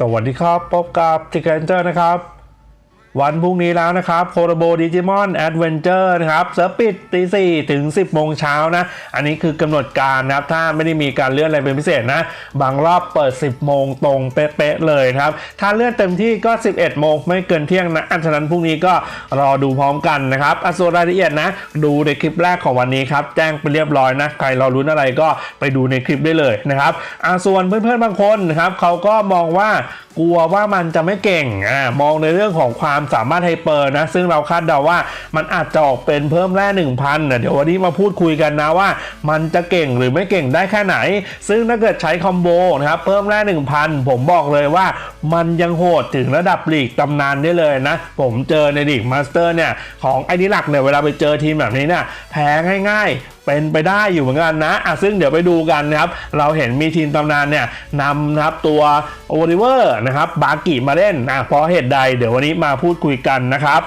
สวัสดีครับพบกับจิกเกนเจอร์นะครับ วันพรุ่งนี้แล้วนะครับโคโรโบดิจิมอนแอดเวนเจอร์นะครับเซิร์ฟปิดตีสี่ถึง 10โมงเช้านะ อันนี้คือกำหนดการนะครับ ถ้าไม่ได้มีการเลื่อนอะไรเป็นพิเศษนะ บางรอบเปิด 10 โมงตรงเป๊ะๆเลยนะครับ ถ้าเลื่อนเต็มที่ก็ 11 โมงไม่เกินเที่ยงนะ อันฉะนั้นพรุ่งนี้ก็รอดูพร้อมกันนะครับอส่วนรายละเอียดนะ ดูในคลิปแรกของวันนี้ครับ แจ้งไปเรียบร้อยนะ ใครรอรุ้นอะไรก็ไปดูในคลิปได้เลยนะครับอส่วนเพื่อนๆบางคนนะครับเขาก็มองว่ากลัวว่ามันจะไม่เก่งอ่ามองในเรื่องของความสามารถไฮเปอร์นะ ซึ่งเราคาดเดาว่ามันอาจจะออกเป็นเพิ่มแร่1,000นะเดี๋ยววันนี้มาพูดคุยกันนะว่า มันจะเก่งหรือไม่เก่งได้แค่ไหน ซึ่งถ้าเกิดใช้คอมโบนะครับเพิ่มแร่1,000 ผมบอกเลยว่ามันยังโหดถึงระดับลีกตำนานได้เลยนะ ผมเจอในลีกมาสเตอร์เนี่ย ของไอดิลักเนี่ยเวลาไปเจอทีมแบบนี้เนี่ยแพ้ง่ายๆ เป็นไปได้อยู่เหมือนกันนะอะซึ่งเดี๋ยวไปดูกันนะครับ เราเห็นมีทีมตำนานเนี่ยนำนะครับตัวโอลิเวอร์นะครับบากิมาเล่นอะเพราะเหตุใดเดี๋ยววันนี้มาพูดคุยกันนะครับ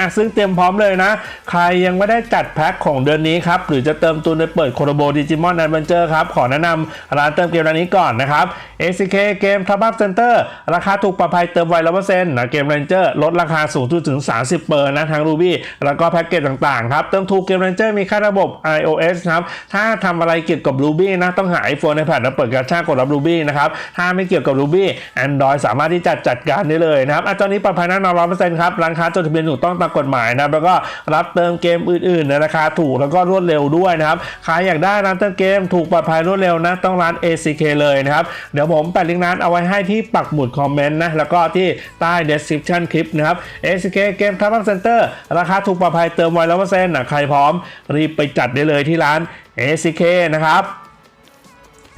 อะซึ่งเตรียมพร้อมเลยนะ ใครยังไม่ได้จัดแพ็คของเดือนนี้ครับ หรือจะเติมตุนในเปิดโคโรโบดิจิมอนแอดเวนเจอร์ครับ ขอแนะนำร้านเติมเกมร้านนี้ก่อนนะครับ ACK เกมทับบัฟเซ็นเตอร์ราคาถูกปลอดภัยเติมไวร้อยเปอร์เซ็นต์นะเกมเรนเจอร์ลดราคาสูงสุดถึง 30เปอร์นะทาง Ruby แล้วก็แพ็กเกจต่างๆครับ เติมถูกเกมเรนเจอร์มีค่าระบบ iOS ครับถ้าทำอะไรเกี่ยวกับ Ruby นะต้องหา iPhone iPad แล้วเปิดกระชากกดรับ Ruby นะครับถ้าไม่เกี่ยวกับ Ruby Android สามารถที่จะจัดการได้เลยนะครับอะตอนนี้ปลอดภัยแน่นอนร้อยเปอร์เซ็นต์ครับร้านค้าจดทะเบียนถูกต้องตามกฎหมายนะครับแล้วก็รับเติมเกมอื่นๆในราคาถูกแล้วก็รวดเร็วด้วยนะครับใครอยากได้ร้านเติมเกมถูกปลอดภัยรวดเร็วนะต้องร้าน ACK เลยนะครับเดี๋ยวผมแปะลิงก์นั้นเอาไว้ให้ที่ปักหมุดคอมเมนต์นะแล้วก็ที่ใต้ description คลิปนะครับ ACK เกมทับเซ็นเตอร์ราคาถูกปลอดภัยเติมไวร้อยเปอร์เซ็นต์นะใครพร้อม รีบไปจัดได้เลยที่ร้าน ACK นะครับ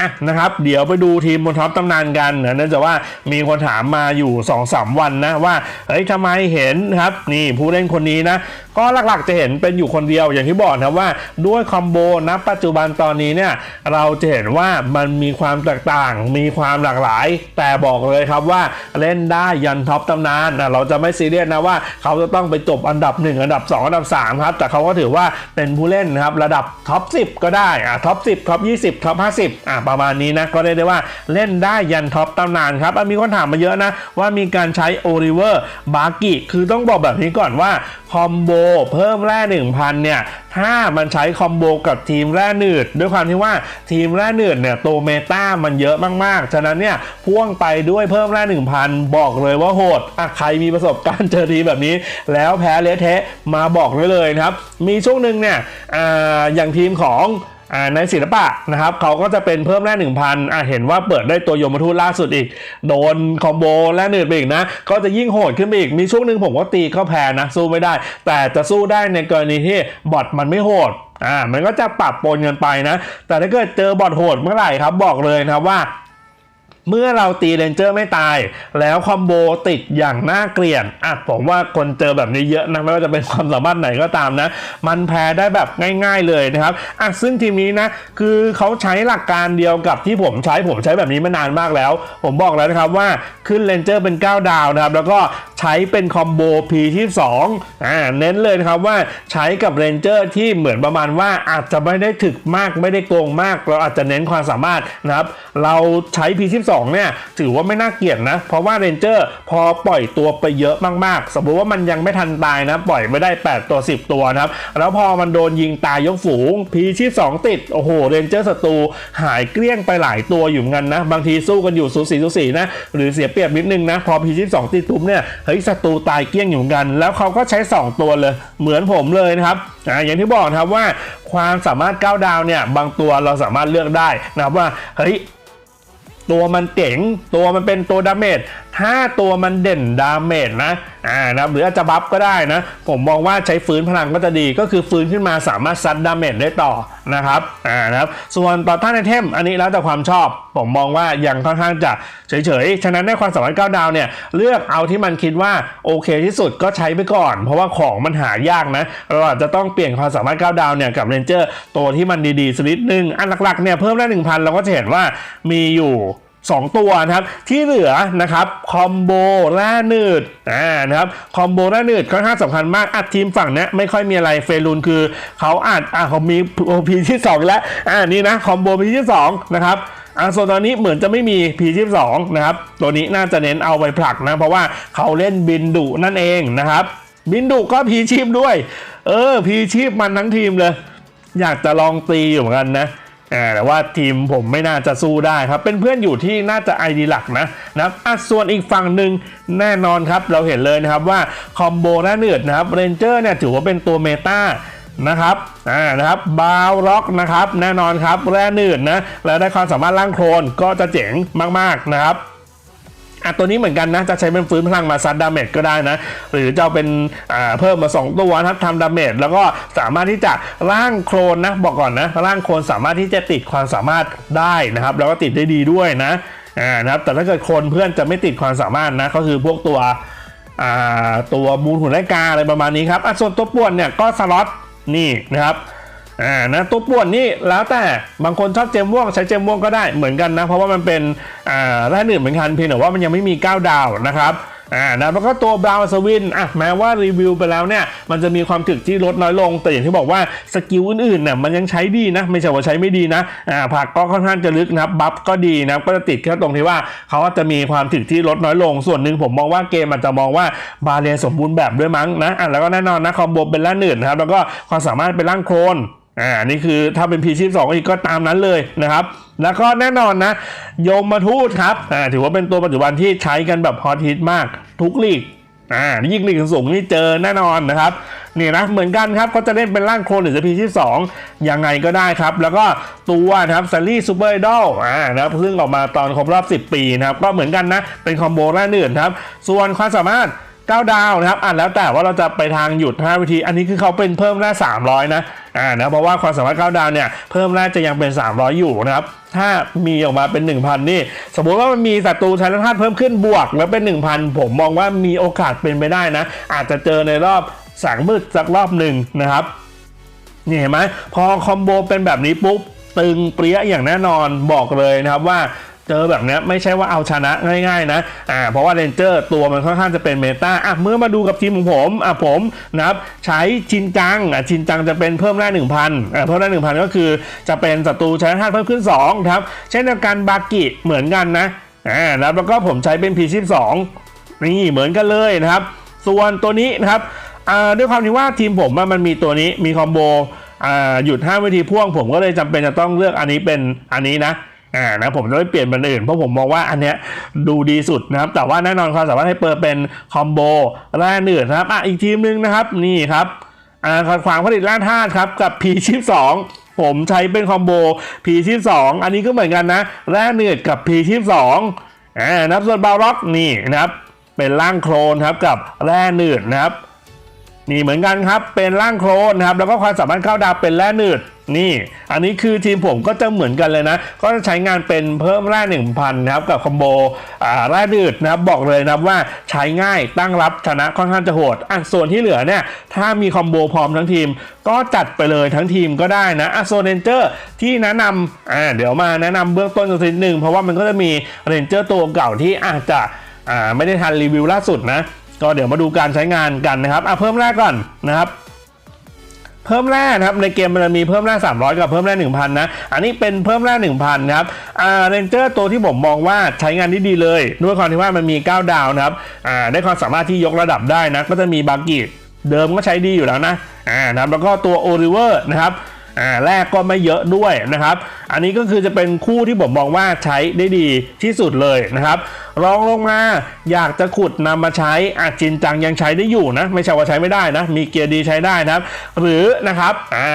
อะนะครับ เดี๋ยวไปดูทีมบนท็อปตำนานกันนะเนื่องจากว่ามีคนถามมาอยู่2-3วันนะว่าเฮ้ยทำไมเห็นครับ นี่ผู้เล่นคนนี้นะก็หลักๆจะเห็นเป็นอยู่คนเดียวอย่างที่บอกนะว่าด้วยคอมโบณปัจจุบันตอนนี้เนี่ยเราจะเห็นว่ามันมีความแตกต่าง มีความหลากหลาย แต่บอกเลยครับว่าเล่นได้ยันท็อปตำนานนะเราจะไม่ซีเรียสนะว่าเขาจะต้องไปจบอันดับ 1 อันดับ 2 อันดับ3ครับแต่เขาก็ถือว่าเป็นผู้เล่นนะครับระดับท็อป 10 ก็ได้อะท็อป 10ท็อป 20ท็อป 50อะประมาณนี้นะก็เรียกได้ว่าเล่นได้ยันท็อปตำนานครับมีคนถามมาเยอะนะว่ามีการใช้โอริเวอร์บาร์กิคือต้องบอกแบบนี้ก่อนว่าคอมโบเพิ่มแร่1,000เนี่ยถ้ามันใช้คอมโบกับทีมแร่หนืด ด้วยความที่ว่าทีมแร่หนืดเนี่ยตัวเมตามันเยอะมากๆ ฉะนั้นเนี่ยพ่วงไปด้วยเพิ่มแร่1,000 บอกเลยว่าโหดอะใครมีประสบการณ์เจอทีแบบนี้ แล้วแพ้เลเทะมาบอกได้เลยนะครับ มีช่วงหนึ่งเนี่ยออย่างทีมของ ในศิลปะนะครับเขาก็จะเป็นเพิ่มแร่หนึ่งพันเห็นว่าเปิดได้ตัวยมทูตล่าสุดอีก โดนคอมโบแร่หนึ่งไปอีกนะ ก็จะยิ่งโหดขึ้นไปอีก มีช่วงหนึ่งผมก็ตีก็แพ้นะ สู้ไม่ได้ แต่จะสู้ได้ในกรณีที่บอทมันไม่โหดอ่ามันก็จะปรับปนกันไปนะ แต่ถ้าเกิดเจอบอทโหดเมื่อไหร่ครับบอกเลยนะครับว่า เมื่อเราตีเรนเจอร์ไม่ตาย แล้วคอมโบติดอย่างน่าเกลียดอะผมว่าคนเจอแบบนี้เยอะนะไม่ว่าจะเป็นความสามารถไหนก็ตามนะ มันแพ้ได้แบบง่าย ๆเลยนะครับอะซึ่งทีมนี้นะ คือเขาใช้หลักการเดียวกับที่ผมใช้ผมใช้แบบนี้มานานมากแล้ว ผมบอกแล้วนะครับว่าขึ้นเรนเจอร์เป็น 9 ดาวนะครับแล้วก็ใช้เป็นคอมโบ P ที่2อ่าเน้นเลยนะครับว่าใช้กับเรนเจอร์ที่เหมือนประมาณว่าอาจจะไม่ได้ถึกมากไม่ได้โกงมาก เราอาจจะเน้นความสามารถนะครับเราใช้ P ที่2เนี่ยถือว่าไม่น่าเกลียดนะ เพราะว่าเรนเจอร์พอปล่อยตัวไปเยอะมากๆ สมมติว่ามันยังไม่ทันตายนะ ปล่อยไม่ได้ 8 ตัว 10 ตัวนะครับ แล้วพอมันโดนยิงตายยกฝูง P ที่2ติด โอ้โหเรนเจอร์ศัตรูหายเกลี้ยงไปหลายตัวอยู่กันนะ บางทีสู้กันอยู่สูสีสูสีนะ หรือเสียเปรียบนิดนึงนะ พอ P ที่2ติดปุ๊บเนี่ยเฮ้ยศัตรูตายเกลี้ยงอยู่กัน แล้วเขาก็ใช้ 2 ตัวเลย เหมือนผมเลยนะครับอ่าอย่างที่บอกนะครับว่าความสามารถ9ดาวเนี่ยบางตัวเราสามารถเลือกได้นะครับว่าเฮ้ย ตัวมันเจ๋งตัวมันเป็นตัวดาเมจถ้าตัวมันเด่นดาเมจนะ อ่านะครับหรืออาจจะบัฟก็ได้นะ ผมมองว่าใช้ฟื้นพลังก็จะดีก็คือฟื้นขึ้นมาสามารถซัดดาเมจได้ต่อนะครับอ่านะครับส่วนต่อท่านไอเทมอันนี้แล้วแต่ความชอบ ผมมองว่ายังค่อนข้างจะเฉยๆ ฉะนั้นในความสามารถ9ดาวเนี่ยเลือกเอาที่มันคิดว่าโอเคที่สุดก็ใช้ไปก่อน เพราะว่าของมันหายากนะเราอาจจะต้องเปลี่ยนความสามารถ9ดาวเนี่ยกับเรนเจอร์ตัวที่มันดีๆสักนิดนึงอันหลักๆเนี่ยเพิ่มได้1,000เราก็จะเห็นว่ามีอยู่ 2 ตัวนะครับที่เหลือนะครับคอมโบล่าหนืดอ่านะครับคอมโบล่าหนืดค่อนข้างสำคัญมากอัดทีมฝั่งนี้ไม่ค่อยมีอะไรเฟรูนคือเขาอาจอ่าเขามีโอพีที่ 2 แล้วอ่านี่นะคอมโบพีที่2นะครับอ่าส่วนตอนนี้เหมือนจะไม่มี P22 นะครับ ตัวนี้น่าจะเน้นเอาไปผลักนะ เพราะว่าเขาเล่นบินดุนั่นเองนะครับ บินดุก็พีชีพด้วย เออพีชีพมันทั้งทีมเลย อยากจะลองตีอยู่เหมือนกันนะ แต่ว่าทีมผมไม่น่าจะสู้ได้ครับ เป็นเพื่อนอยู่ที่น่าจะไอดีหลักนะนะครับอะส่วนอีกฝั่งหนึ่งแน่นอนครับ เราเห็นเลยนะครับว่าคอมโบหน้าเนืดนะครับเรนเจอร์เนี่ยถือว่าเป็นตัวเมตานะครับ อ่า นะครับ บาวล็อกนะครับ แน่นอนครับ แร่เนืดนะ แล้วได้ความสามารถล่างโครนก็จะเจ๋งมาก ๆ นะครับ อะตัวนี้เหมือนกันนะ จะใช้เป็นฟื้นพลังมาซัดดาเมจก็ได้นะ หรือจะเอาเป็นเพิ่มมา 2 ตัวนะครับทำดาเมจแล้วก็สามารถที่จะร่างโครนนะบอกก่อนนะร่างโครนสามารถที่จะติดความสามารถได้นะครับ แล้วก็ติดได้ดีด้วยนะอ่านะครับแต่ถ้าเกิดโครนเพื่อนจะไม่ติดความสามารถนะก็คือพวกตัวอ่าตัวมูลหุ่นไลกาอะไรประมาณนี้ครับอะส่วนตัวป่วนเนี่ยก็สล็อตนี่นะครับ อ่านะตัวป่วนนี่แล้วแต่บางคนชอบเจมม่วงใช้เจมม่วงก็ได้เหมือนกันนะ เพราะว่ามันเป็นอ่าแร่หนึ่งเหมือนกันเพียงแต่ว่ามันยังไม่มี 9 ดาวนะครับอ่านะแล้วก็ตัวบราวน์สวินอะแม้ว่ารีวิวไปแล้วเนี่ย มันจะมีความถึกที่ลดน้อยลง แต่อย่างที่บอกว่าสกิลอื่นๆเนี่ยมันยังใช้ดีนะ ไม่ใช่ว่าใช้ไม่ดีนะอ่าผักก็ค่อนข้างจะลึกนะบัฟก็ดีนะก็จะติดแค่ตรงที่ว่าเขาจะมีความถึกที่ลดน้อยลง ส่วนหนึ่งผมมองว่าเกมอาจจะมองว่าบาเรียนสมบูรณ์แบบด้วยมั้งนะอะแล้วก็แน่นอนนะคอมโบเป็นแร่หนึ่งนะครับแล้วก็ความสามารถเป็นร่างโครน อ่านี่คือถ้าเป็น P12 อีกก็ตามนั้นเลยนะครับ แล้วก็แน่นอนนะ โยมมาทูตครับอ่าถือว่าเป็นตัวปัจจุบันที่ใช้กันแบบฮอตฮิตมากทุกลีกอ่ายิ่งลีกสูงนี่เจอแน่นอนนะครับนี่นะเหมือนกันครับก็จะเล่นเป็นร่างโคลนหรือจะ P12 ยังไงก็ได้ครับ แล้วก็ตัวนะครับซารี่ซูเปอร์ไอดอลอ่านะครับซึ่งออกมาตอนครบรอบ 10 ปีนะครับ ก็เหมือนกันนะ เป็นคอมโบแรกอื่นครับ ส่วนความสามารถ 9 ดาวนะครับอะแล้วแต่ว่าเราจะไปทางหยุด 5 วิธี อันนี้คือเขาเป็นเพิ่มแร่300 นะอ่านะเพราะว่าความสามารถ 9 ดาวเนี่ยเพิ่มแร่จะยังเป็น 300 อยู่นะครับถ้ามีออกมาเป็น 1,000 นี่ สมมติว่ามันมีศัตรูใช้ธาตุเพิ่มขึ้นบวก แล้วเป็น 1,000 ผมมองว่ามีโอกาสเป็นไปได้นะ อาจจะเจอในรอบแสงมืดสักรอบหนึ่งนะครับนี่เห็นไหมพอคอมโบเป็นแบบนี้ปุ๊บตึงเปรี้ยอย่างแน่นอนบอกเลยนะครับว่า เจอแบบนี้ไม่ใช่ว่าเอาชนะง่าย ๆ นะอ่าเพราะว่าเรนเจอร์ตัวมันค่อนข้างจะเป็นเมตาอะเมื่อมาดูกับทีมของผมอะผมนะครับใช้ชินจังอะชินจังจะเป็นเพิ่มแร่หนึ่งพันอะเพิ่มแร่หนึ่งพันก็คือจะเป็นศัตรูใช้ธาตุเพิ่มขึ้น2ครับเช่นเดียวกันบากิเหมือนกันนะอ่าแล้วก็ผมใช้เป็น P12 นี่เหมือนกันเลยนะครับ ส่วนตัวนี้นะครับอ่าด้วยความที่ว่าทีมผมมันมีตัวนี้มีคอมโบอ่าหยุด5วิธีพ่วงผมก็เลยจำเป็นจะต้องเลือกอันนี้เป็นอันนี้นะ อ่านะผมจะไม่เปลี่ยนเป็นอื่นเพราะผมมองว่าอันเนี้ยดูดีสุดนะครับ แต่ว่าแน่นอนความสามารถให้เปิดเป็นคอมโบแร่หนืดนะครับอะอีกทีมหนึงนะครับนี่ครับอ่าขวางผลิตแร่ธาตุครับกับ P 1 2ผมใช้เป็นคอมโบ P 1 2อันนี้ก็เหมือนกันนะแร่หนืดกับ P 1 2อ่านับส่วนบาร็อกนี่นะครับเป็นร่างโครนครับกับแร่หนืดนะครับ นี่เหมือนกันครับเป็นร่างโครนนะครับแล้วก็ความสามารถเข้าดาวเป็นแร่หนืดนี่ อันนี้คือทีมผมก็จะเหมือนกันเลยนะ ก็จะใช้งานเป็นเพิ่มแร่หนึ่งพันนะครับกับคอมโบอ่าแร่หนืดนะครับบอกเลยนะว่าใช้ง่ายตั้งรับชนะค่อนข้างจะโหดอะส่วนที่เหลือเนี่ยถ้ามีคอมโบพร้อมทั้งทีม ก็จัดไปเลยทั้งทีมก็ได้นะอะโซนเรนเจอร์ที่แนะนำอ่าเดี๋ยวมาแนะนำเบื้องต้นกันสักนิดหนึ่งเพราะว่ามันก็จะมีเรนเจอร์ตัวเก่าที่อาจจะอ่าไม่ได้ทันรีวิวล่าสุดนะ ก็เดี๋ยวมาดูการใช้งานกันนะครับอะเพิ่มแรกก่อนนะครับเพิ่มแร่นะครับในเกมมันจะมีเพิ่มแร่300 กับเพิ่มแร่1,000 นะ อันนี้เป็นเพิ่มแร่1,000 นะครับอ่าเรนเจอร์ตัวที่ผมมองว่าใช้งานที่ดีเลย ด้วยความที่ว่ามันมี 9 ดาวนะครับอ่าได้ความสามารถที่ยกระดับได้นะ ก็จะมีบากิเดิมก็ใช้ดีอยู่แล้วนะอ่านะครับแล้วก็ตัวโอริเวอร์นะครับอ่าแรกก็ไม่เยอะด้วยนะครับ อันนี้ก็คือจะเป็นคู่ที่ผมมองว่าใช้ได้ดีที่สุดเลยนะครับรองลงมาอยากจะขุดนำมาใช้อาจินจังยังใช้ได้อยู่นะ ไม่ใช่ว่าใช้ไม่ได้นะ มีเกียร์ดีใช้ได้นะครับ หรือนะครับอ่า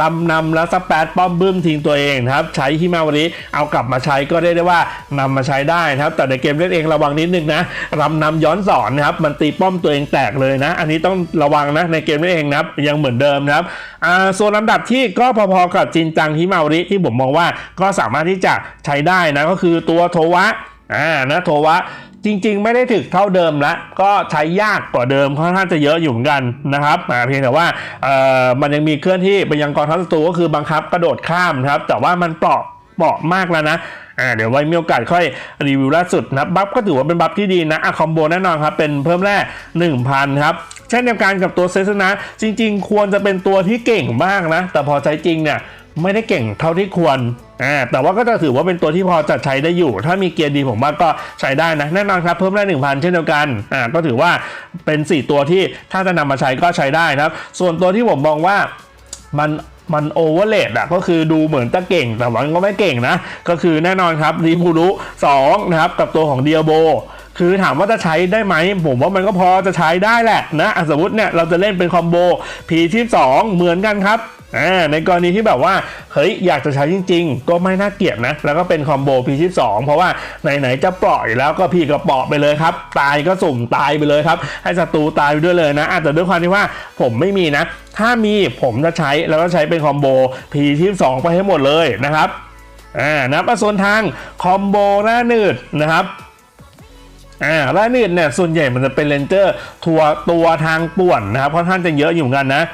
รำนำแล้วสแปดป้อมบึ้มทิ้งตัวเองนะครับ ใช้ฮิมาวริเอากลับมาใช้ก็ได้ได้ว่านำมาใช้ได้นะครับ แต่ในเกมเล่นเองระวังนิดนึงนะรำนำย้อนสอนนะครับ มันตีป้อมตัวเองแตกเลยนะ อันนี้ต้องระวังนะในเกมเล่นเองนะครับยังเหมือนเดิมนะครับอ่าส่วนลำดับที่ก็พอๆกับจินจังฮิมาวริที่ผมมองว่าก็สามารถที่จะใช้ได้นะก็คือตัวโทวะอ่านะโทวะจริงๆ ไม่ได้ถึกเท่าเดิมละก็ใช้ยากกว่าเดิมค่อนข้างจะเยอะอยู่เหมือนกันนะครับเพียงแต่ว่ามันยังมีเคลื่อนที่ไปยังกองทัพศัตรูก็คือบังคับกระโดดข้ามครับ แต่ว่ามันเปราะเปราะมากแล้วนะอ่าเดี๋ยวไว้มีโอกาสค่อยรีวิวล่าสุดนะบัฟก็ถือว่าเป็นบัฟที่ดีนะอะคอมโบแน่นอนครับ เป็นเพิ่มแร่1,000 ครับ เช่นเดียวกันกับตัวเซสนะ จริง ๆ ควรจะเป็นตัวที่เก่งมากนะ แต่พอใช้จริงเนี่ย ไม่ได้เก่งเท่าที่ควรอ่าแต่ว่าก็จะถือว่าเป็นตัวที่พอจะใช้ได้อยู่ ถ้ามีเกียร์ดีผมว่าก็ใช้ได้นะแน่นอนครับเพิ่มได้ 1,000 เช่นเดียวกันอ่าก็ถือว่าเป็น 4 ตัวที่ถ้าจะนำมาใช้ก็ใช้ได้นะครับ ส่วนตัวที่ผมมองว่ามันมันโอเวอร์เลดอะก็คือดูเหมือนจะเก่งแต่ว่าก็ไม่เก่งนะ ก็คือแน่นอนครับรีมูรุ2นะครับกับตัวของเดียโบ คือถามว่าจะใช้ได้ไหมผมว่ามันก็พอจะใช้ได้แหละนะอะสมมติเนี่ยเราจะเล่นเป็นคอมโบ P ที่ 2 เหมือนกันครับในกรณีที่แบบว่าเฮ้ยอยากจะใช้จริง ๆ ก็ไม่น่าเกลียดนะ แล้วก็เป็นคอมโบ P ที่2เพราะว่าไหนๆจะปล่อยแล้วก็พี่ก็เปาะไปเลยครับ ตายก็สุ่มตายไปเลยครับ ให้ศัตรูตายไปด้วยเลยนะอะแต่ด้วยความที่ว่าผมไม่มีนะ ถ้ามีผมจะใช้แล้วก็ใช้เป็นคอมโบ P ที่2ไปให้หมดเลยนะครับอ่านะประส่วนทางคอมโบหน้าหนืดนะครับ อ่าล่านืดเนี่ยส่วนใหญ่มันจะเป็นเลนเจอร์ทัวตัวทางป่วนนะครับค่อนข้างจะเยอะอยู่เหมือนกันนะ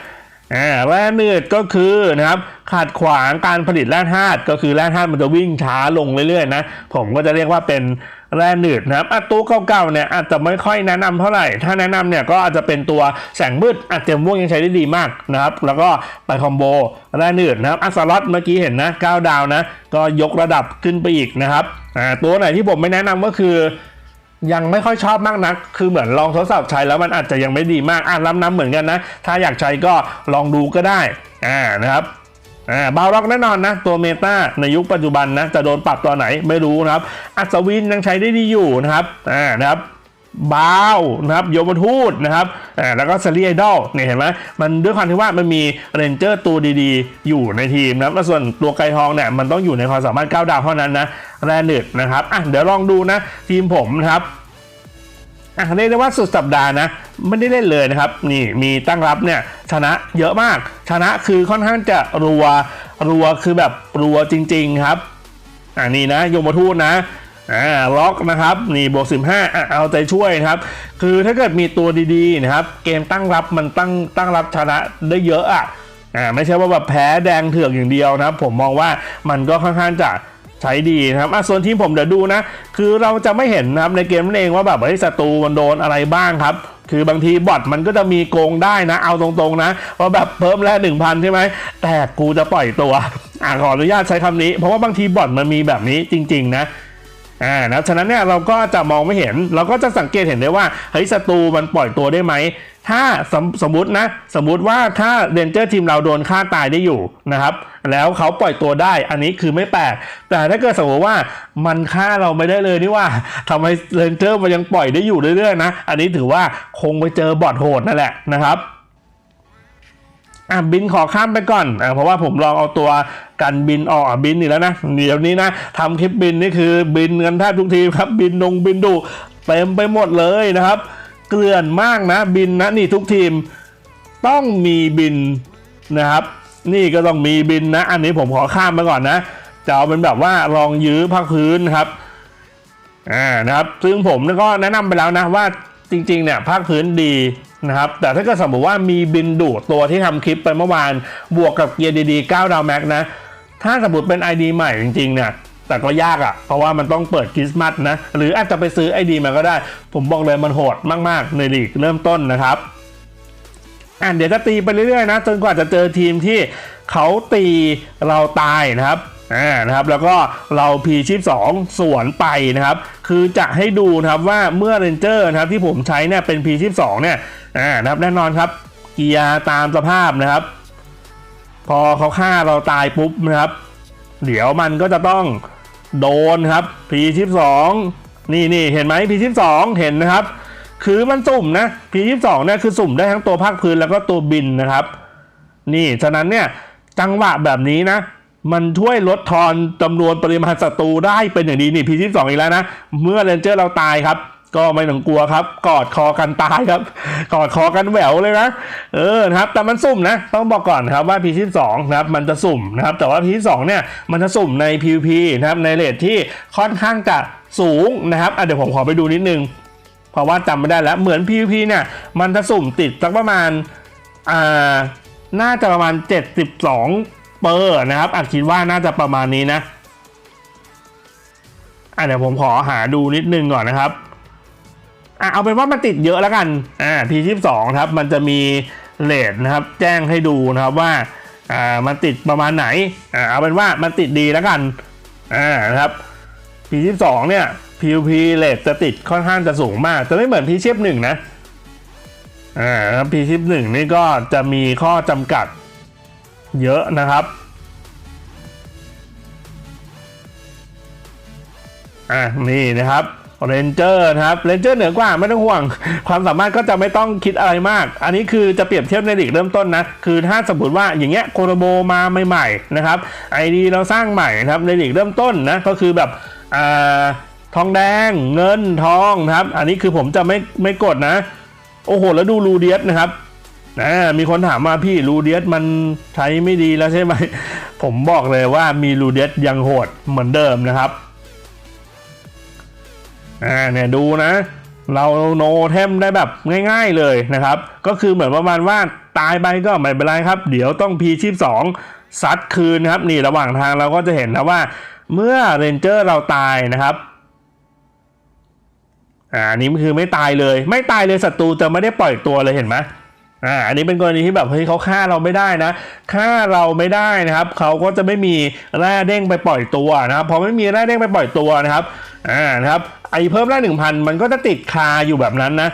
อ่าแร่นืดก็คือนะครับขัดขวางการผลิตแร่ธาตุก็คือแร่ธาตุมันจะวิ่งช้าลงเรื่อยๆนะผมก็จะเรียกว่าเป็นแร่หนืดนะครับอะตัวเก่าๆเนี่ยอาจจะไม่ค่อยแนะนำเท่าไหร่ ถ้าแนะนำเนี่ยก็อาจจะเป็นตัวแสงมืดอาจจะม่วงยังใช้ได้ดีมากนะครับแล้วก็ไปคอมโบแร่หนืดนะครับอัสลอตเมื่อกี้เห็นนะ9ดาวนะก็ยกระดับขึ้นไปอีกนะครับอ่าตัวไหนที่ผมไม่แนะนำก็คือ ยังไม่ค่อยชอบมากนัก คือเหมือนลองทดสอบใช้แล้วมันอาจจะยังไม่ดีมากอะล้ำน้ำเหมือนกันนะ ถ้าอยากใช้ก็ลองดูก็ได้ อ่านะครับอ่าบาวร็อกแน่นอนนะ ตัวเมตาในยุคปัจจุบันนะ จะโดนปรับตัวไหนไม่รู้นะครับ อัศวินยังใช้ได้ดีอยู่นะครับอ่านะครับ บาวนะครับโยมทูตนะครับอ่าแล้วก็ซารีไอดอลเนี่ยเห็นไหมมันด้วยความที่ว่ามันมีเรนเจอร์ตัวดีๆ อยู่ในทีมนะครับแล้วส่วนตัวไกทองเนี่ยมันต้องอยู่ในความสามารถ 9 ดาวเท่านั้นนะแรนึดนะครับอะเดี๋ยวลองดูนะ ทีมผมนะครับอะเรียกได้ว่าสุดสัปดาห์นะไม่ได้เล่นเลยนะครับ นี่มีตั้งรับเนี่ยชนะเยอะมาก ชนะคือค่อนข้างจะรัวรัวคือแบบรัวจริง ๆ ครับอ่านี่นะโยมทูตนะ อ่าล็อกนะครับนี่บวก15อะเอาใจช่วยนะครับ คือถ้าเกิดมีตัวดีๆนะครับ เกมตั้งรับมันตั้งตั้งรับชนะได้เยอะอะอ่าไม่ใช่ว่าแบบแพ้แดงเถือกอย่างเดียวนะครับ ผมมองว่ามันก็ค่อนข้างจะใช้ดีนะครับอะส่วนทีมผมเดี๋ยวดูนะ คือเราจะไม่เห็นนะครับในเกมนั่นเองว่าแบบเฮ้ยศัตรูมันโดนอะไรบ้างครับ คือบางทีบอทมันก็จะมีโกงได้นะ เอาตรงๆนะว่าแบบเพิ่มแร่หนึ่งพันใช่ไหม แต่กูจะปล่อยตัว อ่าขออนุญาตใช้คำนี้ เพราะว่าบางทีบอทมันมีแบบนี้จริง ๆ นะ อ่านะฉะนั้นเนี่ยเราก็จะมองไม่เห็น เราก็จะสังเกตเห็นได้ว่าเฮ้ยศัตรูมันปล่อยตัวได้ไหมถ้าสมสมมตินะ สมมติว่าถ้าเรนเจอร์ทีมเราโดนฆ่าตายได้อยู่นะครับ แล้วเขาปล่อยตัวได้อันนี้คือไม่แปลกแต่ถ้าเกิดสมมติว่ามันฆ่าเราไม่ได้เลยนี่ว่าทำไมเรนเจอร์มันยังปล่อยได้อยู่เรื่อยๆนะ อันนี้ถือว่าคงไปเจอบอทโหดนั่นแหละนะครับ อะบินขอข้ามไปก่อนอะเพราะว่าผมลองเอาตัวกันบินออกอะบินอีกแล้วนะเดี๋ยวนี้นะทำคลิปบินนี่คือบินกันแทบทุกทีครับบินดงบินดูเต็มไปหมดเลยนะครับ เกลื่อนมากนะบินนะนี่ทุกทีมต้องมีบินนะครับ นี่ก็ต้องมีบินนะ อันนี้ผมขอข้ามไปก่อนนะจะเอาเป็นแบบว่าลองยื้อภาคพื้นครับอ่านะครับ ซึ่งผมก็แนะนำไปแล้วนะว่าจริงๆเนี่ยภาคพื้นดี นะครับ แต่ถ้าเกิดสมมติว่ามีบินดูดตัวที่ทำคลิปไปเมื่อวาน บวกกับเกียร์ดีๆ9ดาวแม็กนะ ถ้าสมมติเป็น ID ใหม่จริงๆเนี่ยแต่ก็ยากอะ่ะ เพราะว่ามันต้องเปิดคริสต์มาสนะ หรืออาจจะไปซื้อ ID มาก็ได้ ผมบอกเลยมันโหดมากๆ ในลีกเริ่มต้นนะครับอะเดี๋ยวจะตีไปเรื่อยๆนะ จนกว่าจะเจอทีมที่เขาตีเราตายนะครับอ่านะครับแล้วก็เราพีชีพ2สวนไปนะครับ คือจะให้ดูนะครับว่าเมื่อเรนเจอร์นะครับที่ผมใช้เนี่ยเป็นพีชีพ2เนี่ย อ่านะครับแน่นอนครับ เกียร์ตามสภาพนะครับ พอเขาฆ่าเราตายปุ๊บนะครับ เดี๋ยวมันก็จะต้องโดนครับพีชิปสองนี่นี่เห็นไหมพีชิปสองเห็นนะครับ คือมันสุ่มนะพีชิปสองเนี่ยคือสุ่มได้ทั้งตัวภาคพื้นแล้วก็ตัวบินนะครับ นี่ฉะนั้นเนี่ยจังหวะแบบนี้นะมันช่วยลดทอนจำนวนปริมาณศัตรูได้เป็นอย่างดีนี่พีชิปสองอีกแล้วนะ เมื่อเรนเจอร์เราตายครับ ก็ไม่ต้องกลัวครับ กอดคอกันตายครับ กอดคอกันแหววเลยนะ เออนะครับ แต่มันสุ่มนะ ต้องบอกก่อนครับว่า P ที่2นะครับ มันจะสุ่มนะครับ แต่ว่า P12 เนี่ย มันจะสุ่มใน PVP นะครับ ในเลทที่ค่อนข้างจะสูงนะครับอะเดี๋ยวผมขอไปดูนิดนึง เพราะว่าจำไม่ได้แล้ว เหมือน PVP เนี่ย มันจะสุ่มติดสักประมาณ อ่า น่าจะประมาณ 72 เปอร์นะครับอาจคิดว่าน่าจะประมาณนี้นะ อะเดี๋ยวผมขอหาดูนิดนึงก่อนนะครับ อะเอาเป็นว่ามันติดเยอะแล้วกันอ่า P22 ครับมันจะมีเลทนะครับแจ้งให้ดูนะครับว่าอ่ามันติดประมาณไหนอ่าเอาเป็นว่ามันติดดีแล้วกันอ่านะครับ P22 เนี่ย PVP เลทจะติดค่อนข้างจะสูงมาก จะไม่เหมือน P ชียบหนึ่งนะอ่าครับ P ชียบหนึ่งนี่ก็จะมีข้อจำกัดเยอะนะครับอะนี่นะครับ เรนเจอร์นะครับเรนเจอร์เหนือกว่าไม่ต้องห่วง ความสามารถก็จะไม่ต้องคิดอะไรมาก อันนี้คือจะเปรียบเทียบในลีกเริ่มต้นนะคือถ้าสมมติว่าอย่างเงี้ยโคโรโบมาใหม่ๆนะครับไอดีเราสร้างใหม่นะครับในลีกเริ่มต้นนะก็คือแบบอ่าทองแดงเงินทองนะครับ อันนี้คือผมจะไม่ไม่กดนะ โอ้โห แล้วดูรูเดียสนะครับนะมีคนถามมาพี่รูเดียสมันใช้ไม่ดีแล้วใช่ไหม ผมบอกเลยว่ามีรูเดียสยังโหดเหมือนเดิมนะครับ อ่าเนี่ยดูนะ เราโนเทมได้แบบง่าย ๆเลยนะครับ ก็คือเหมือนประมาณว่าตายไปก็ไม่เป็นไรครับ เดี๋ยวต้องพีชีพสองซัดคืนครับ นี่ระหว่างทางเราก็จะเห็นนะว่า เมื่อเรนเจอร์เราตายนะครับอ่านี่คือไม่ตายเลย ไม่ตายเลยศัตรูจะไม่ได้ปล่อยตัวเลยเห็นไหม อ่าอันนี้เป็นกรณีที่แบบเฮ้ยเขาฆ่าเราไม่ได้นะฆ่าเราไม่ได้นะครับเขาก็จะไม่มีแร่เด้งไปปล่อยตัวนะครับพอไม่มีแร่เด้งไปปล่อยตัวนะครับอ่านะครับไอเพิ่มแร่หนึ่งพันมันก็จะติดคาอยู่แบบนั้นนะ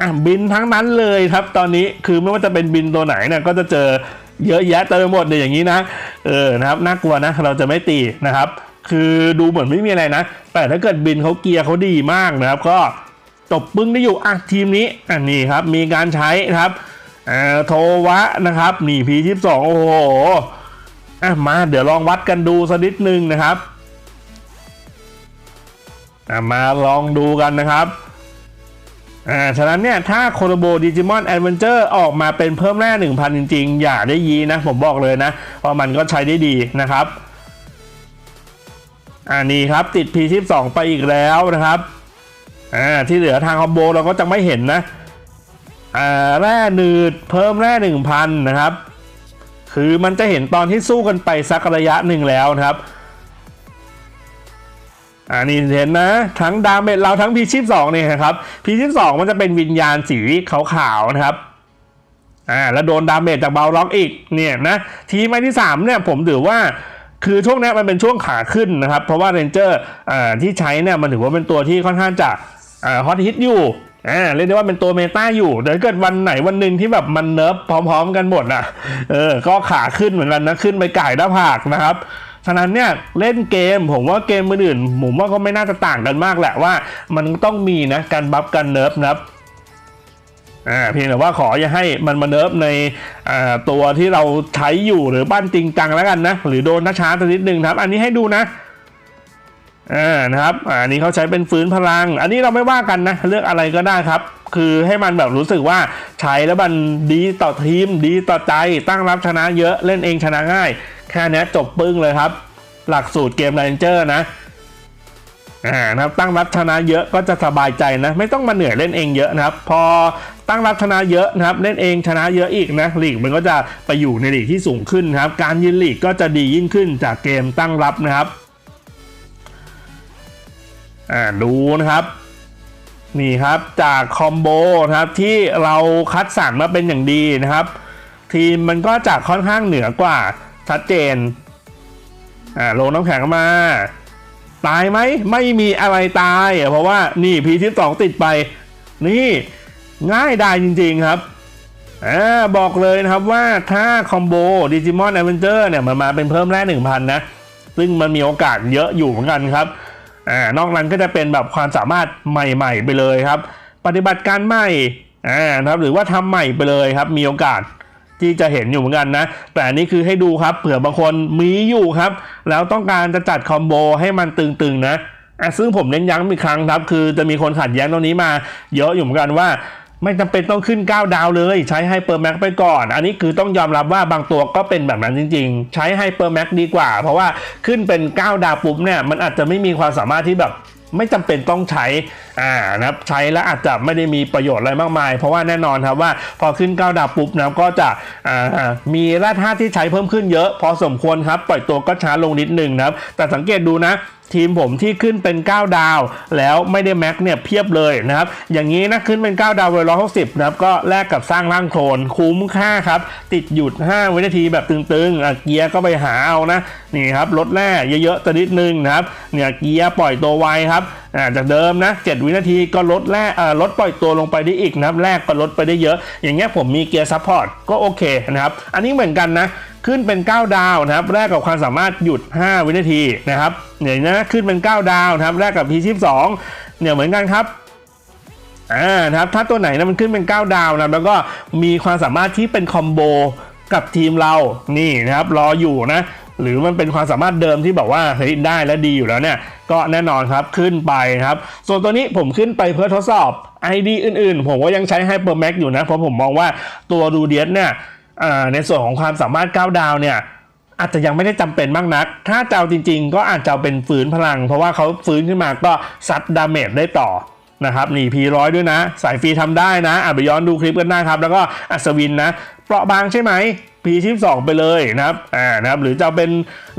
อะบินทั้งนั้นเลยครับตอนนี้คือไม่ว่าจะเป็นบินตัวไหนเนี่ยก็จะเจอเยอะแยะเต็มไปหมดเลยอย่างนี้นะเออนะครับน่ากลัวนะเราจะไม่ตีนะครับ คือดูเหมือนไม่มีอะไรนะ แต่ถ้าเกิดบินเขาเกียร์เขาดีมากนะครับก็ จบปึ้งได้อยู่อะทีมนี้อันนี้ครับมีการใช้ครับโทวะนะครับนี่พีทิปสองโอ้โหอะมาเดี๋ยวลองวัดกันดูสักนิดนึงนะครับอะมาลองดูกันนะครับอ่าฉะนั้นเนี่ยถ้าโคโรโบดิจิมอนแอดเวนเจอร์ออกมาเป็นเพิ่มแร่1,000 จริง ๆ อย่าได้ยีนะ ผมบอกเลยนะ เพราะมันก็ใช้ได้ดีนะครับอันนี้ครับติด P12 ไปอีกแล้วนะครับ อ่าที่เหลือทางคอมโบเราก็จะไม่เห็นนะอ่าแร่หนืดเพิ่มแร่หนึ่งพันนะครับ คือมันจะเห็นตอนที่สู้กันไปสักระยะหนึ่งแล้วนะครับอันนี้เห็นนะ ทั้งดาเมจเราทั้ง P12 เนี่ยนะครับ P12 มันจะเป็นวิญญาณสีขาวๆนะครับอ่าแล้วโดนดาเมจจากเบลล็อกอีกเนี่ยนะทีมไม้ที่3เนี่ยผมถือว่าคือช่วงนี้มันเป็นช่วงขาขึ้นนะครับ เพราะว่าเรนเจอร์อ่าที่ใช้เนี่ยมันถือว่าเป็นตัวที่ค่อนข้างจะ ฮอตฮิตอยู่อ่าเรียกได้ว่าเป็นตัวเมตาอยู่เดี๋ยวเกิดวันไหนวันหนึ่งที่แบบมันเนิร์ฟพร้อมๆกันหมดอะเออก็ขาขึ้นเหมือนกันนะขึ้นไปไก่หน้าผากนะครับฉะนั้นเนี่ยเล่นเกมผมว่าเกมอื่นผมว่าก็ไม่น่าจะต่างกันมากแหละว่า มันต้องมีนะการบัฟกันเนิร์ฟนะครับอ่าเพียงแต่ว่าขออย่าให้มันมาเนิร์ฟในอ่าตัวที่เราใช้อยู่หรือปั้นจริงจังแล้วกันนะ หรือโดนช้าๆตัวนิดนึงครับ อันนี้ให้ดูนะ อ่านะครับอันนี้เขาใช้เป็นฟื้นพลัง อันนี้เราไม่ว่ากันนะเลือกอะไรก็ได้ครับ คือให้มันแบบรู้สึกว่าใช้แล้วมันดีต่อทีม ดีต่อใจตั้งรับชนะเยอะเล่นเองชนะง่าย แค่นี้จบปึ้งเลยครับ หลักสูตรเกมไรเจอร์นะอ่านะครับตั้งรับชนะเยอะก็จะสบายใจนะ ไม่ต้องมาเหนื่อยเล่นเองเยอะนะครับ พอตั้งรับชนะเยอะนะครับ เล่นเองชนะเยอะอีกนะลีกมันก็จะไปอยู่ในลีกที่สูงขึ้นนครับ การยืนลีกก็จะดียิ่งขึ้นจากเกมตั้งรับนะครับ อ่าดูนะครับนี่ครับจากคอมโบนะครับที่เราคัดสรรมาเป็นอย่างดีนะครับ ทีมมันก็จะค่อนข้างเหนือกว่าชัดเจนอ่าลงน้ำแข็งมา ตายไหมไม่มีอะไรตาย เพราะว่านี่พีที่สองติดไป นี่ง่ายได้จริง ๆครับอ่าบอกเลยนะครับว่าถ้าคอมโบดิจิมอนแอดเวนเจอร์เนี่ยมันมาเป็นเพิ่มแร่หนึ่งพันนะ ซึ่งมันมีโอกาสเยอะอยู่เหมือนกันครับ อ่านอกนั้นก็จะเป็นแบบความสามารถใหม่ ๆ ไปเลยครับ ปฏิบัติการใหม่อ่านะครับหรือว่าทำใหม่ไปเลยครับ มีโอกาสที่จะเห็นอยู่เหมือนกันนะ แต่อันนี้คือให้ดูครับเผื่อบางคนมีอยู่ครับ แล้วต้องการจะจัดคอมโบให้มันตึงๆนะะซึ่งผมเน้นย้ำอีกครั้งครับ คือจะมีคนขัดแย้งตรงนี้มา เยอะอยู่เหมือนกันว่า ไม่จำเป็นต้องขึ้น 9 ดาวเลย ใช้ไฮเปอร์แม็กไปก่อน อันนี้คือต้องยอมรับว่าบางตัวก็เป็นแบบนั้นจริง ๆ ใช้ไฮเปอร์แม็กดีกว่า เพราะว่าขึ้นเป็น 9 ดาวปุ๊บเนี่ยมันอาจจะไม่มีความสามารถที่แบบไม่จำเป็นต้องใช้อ่านะครับใช้แล้วอาจจะไม่ได้มีประโยชน์อะไรมากมาย เพราะว่าแน่นอนครับว่าพอขึ้นก้าวดาวปุ๊บนะก็จะอ่ามีแร่ธาตุที่ใช้เพิ่มขึ้นเยอะ พอสมควรครับ ปล่อยตัวก็ช้าลงนิดหนึ่งนะครับ แต่สังเกตดูนะทีมผมที่ขึ้นเป็น 9 ดาว แล้วไม่ได้แม็กเนี่ยเพียบเลยนะครับ อย่างนี้นะขึ้นเป็น 9 ดาวเวลร้อยหกสิบนะครับก็แลกกับสร้างร่างโคลนคุ้มค่าครับ ติดหยุด 5 วินาทีแบบตึงๆเกียร์ก็ไปหาเอานะ นี่ครับลดแร่เยอะๆตนิดนึงนะครับเนี่ยเกียร์ปล่อยตัวไวครับ จากเดิมนะ7วินาทีก็ลดแร่อ่าลดปล่อยตัวลงไปได้อีกนะครับแรกก็ลดไปได้เยอะ อย่างเงี้ยผมมีเกียร์ซัพพอร์ตก็โอเคนะครับอันนี้เหมือนกันนะขึ้นเป็น 9 ดาวนะครับแรกกับความสามารถหยุด 5 วินาทีนะครับเนี่ยนะขึ้นเป็น 9 ดาวนะครับแรกกับ P22 เนี่ยเหมือนกันครับอ่านะครับถ้าตัวไหนนะมันขึ้นเป็น 9 ดาวนะแล้วก็มีความสามารถที่เป็นคอมโบกับทีมเรานี่นะครับรออยู่นะหรือมันเป็นความสามารถเดิมที่บอกว่าเฮ้ยได้และดีอยู่แล้วเนี่ย ก็แน่นอนครับขึ้นไปครับ ส่วนตัวนี้ผมขึ้นไปเพื่อทดสอบ ID อื่นๆ ผมก็ยังใช้ Hypermax อยู่นะ เพราะผมมองว่าตัวดูเดียสเนี่ยในส่วนของความสามารถ9ดาวเนี่ยอาจจะยังไม่ได้จำเป็นมากนัก ถ้าจะเอาจริง ๆ ก็อาจจะเอาเป็นฝืนพลัง เพราะว่าเขาฟื้นขึ้นมาก็ซัดดาเมจได้ต่อนะครับนี่พีร้อยด้วยนะ สายฟรีทำได้นะอะไปย้อนดูคลิปกันได้ครับ แล้วก็อัศวินนะ เปราะบางใช่ไหม พีชิปสองไปเลยนะครับอ่านะครับ หรือจะเป็น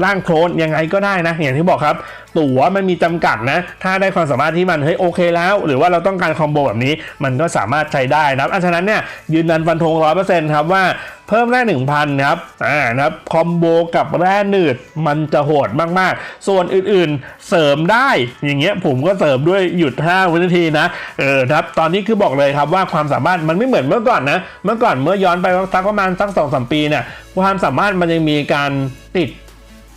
ร่างโคลนยังไงก็ได้นะอย่างที่บอกครับ ตั๋วมันมีจำกัดนะ ถ้าได้ความสามารถที่มันเฮ้ยโอเคแล้ว หรือว่าเราต้องการคอมโบแบบนี้มันก็สามารถใช้ได้นะครับอะฉะนั้นเนี่ยยืนยันฟันธงร้อยเปอร์เซ็นต์ครับว่า พิ่มแร่หนึ่งพันครับอ่านะครับคอมโบกับแร่หนืดมันจะโหดมากๆ ส่วนอื่นๆเสริมได้อย่างเงี้ยผมก็เสริมด้วยหยุด5วินาทีนะเออครับตอนนี้คือบอกเลยครับว่าความสามารถมันไม่เหมือนเมื่อก่อนนะเมื่อก่อนเมื่อย้อนไปสักประมาณสักสองสามปีเนี่ยความสามารถมันยังมีการติด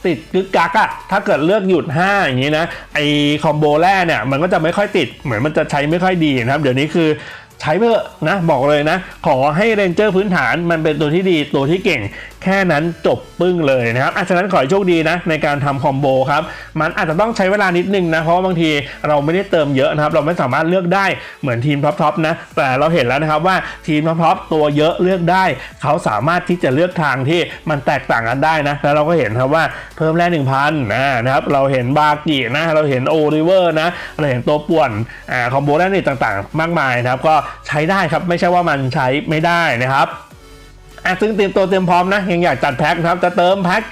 ติดกึกกักอะถ้าเกิดเลือกหยุด 5 อย่างนี้นะไอคอมโบแรกเนี่ยมันก็จะไม่ค่อยติดเหมือนมันจะใช้ไม่ค่อยดีนะครับ เดี๋ยวนี้คือ ใช้เพื่อะนะบอกเลยนะ ขอให้เรนเจอร์พื้นฐานมันเป็นตัวที่ดีตัวที่เก่ง แค่นั้นจบปึ้งเลยนะครับอาฉะนั้นขอให้โชคดีนะในการทำคอมโบครับ มันอาจจะต้องใช้เวลานิดนึงนะ เพราะว่าบางทีเราไม่ได้เติมเยอะนะครับ เราไม่สามารถเลือกได้เหมือนทีมท็อปๆนะ แต่เราเห็นแล้วนะครับว่าทีมท็อปๆตัวเยอะเลือกได้ เขาสามารถที่จะเลือกทางที่มันแตกต่างกันได้นะ แล้วเราก็เห็นครับว่าเพิ่มแร่หนึ่งพันนะครับ เราเห็นบากินะ เราเห็นโอริเวอร์นะ เราเห็นตัวป่วนอ่าคอมโบแร่นี่ต่างๆ มากมายนะครับ ก็ใช้ได้ครับ ไม่ใช่ว่ามันใช้ไม่ได้นะครับ ซึ่งเตรียมตัวเตรียมพร้อมนะยังอยากจัดแพ็คนะครับจะเติมแพ็ค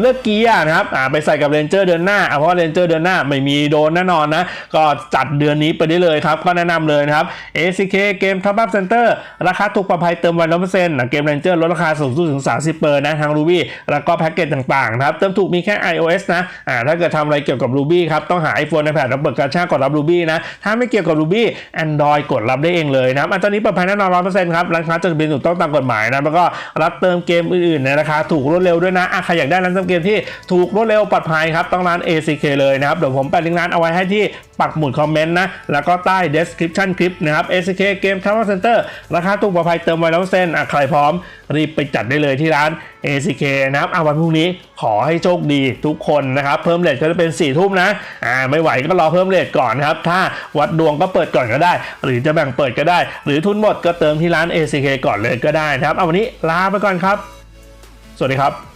เลือกเกียร์นะครับไปใส่กับเรนเจอร์เดือนหน้าเพราะเรนเจอร์เดือนหน้าไม่มีโดนแน่นอนนะ ก็จัดเดือนนี้ไปได้เลยครับ ก็แนะนำเลยนะครับ ACK เกม Top Up Center ราคาถูกปลอดภัยเติมวันร้อยเปอร์เซ็นต์เกมเรนเจอร์ลดราคาสูงสุดถึง 30เปอร์นะทาง Ruby แล้วก็แพ็กเกจต่างๆนะครับ เติมถูกมีแค่ iOS นะอ่าถ้าเกิดทำอะไรเกี่ยวกับ Ruby ครับ ต้องหา iPhone iPad แล้วเปิดกาชากกดรับ Ruby นะ ถ้าไม่เกี่ยวกับ Ruby Android กดรับได้เองเลยนะครับอันตอนนี้ปลอดภัยแน่นอนร้อยเปอร์เซ็นต์ครับร้านค้าจดทะเบียนถูกต้องตามกฎหมายนะแล้วก็รับเติมเกมอื่นๆในราคาถูกรวดเร็วด้วยนะอะใครอยากได้ร้านเติมเกมที่ถูกรวดเร็วปลอดภัยครับต้องร้าน ACK เลยนะครับเดี๋ยวผมแปะลิงก์ร้านเอาไว้ให้ที่ปักหมุดคอมเมนต์นะ แล้วก็ใต้ description คลิปนะครับ ACK เกม Tower Center ราคาถูกปลอดภัยเติมไว้แล้วเส้นใครพร้อม รีบไปจัดได้เลยที่ร้าน ACK นะครับเอาวันพรุ่งนี้ขอให้โชคดีทุกคนนะครับเพิ่มเลทก็จะเป็น4ี่ทุ่มนะอ่าไม่ไหวก็รอเพิ่มเลทก่อนนะครับถ้าวัดดวงก็เปิดก่อนก็ได้ หรือจะแบ่งเปิดก็ได้ หรือทุนหมดก็เติมที่ร้าน ACK ก่อนเลยก็ได้นะครับเอาวันนี้ลาไปก่อนครับ สวัสดีครับ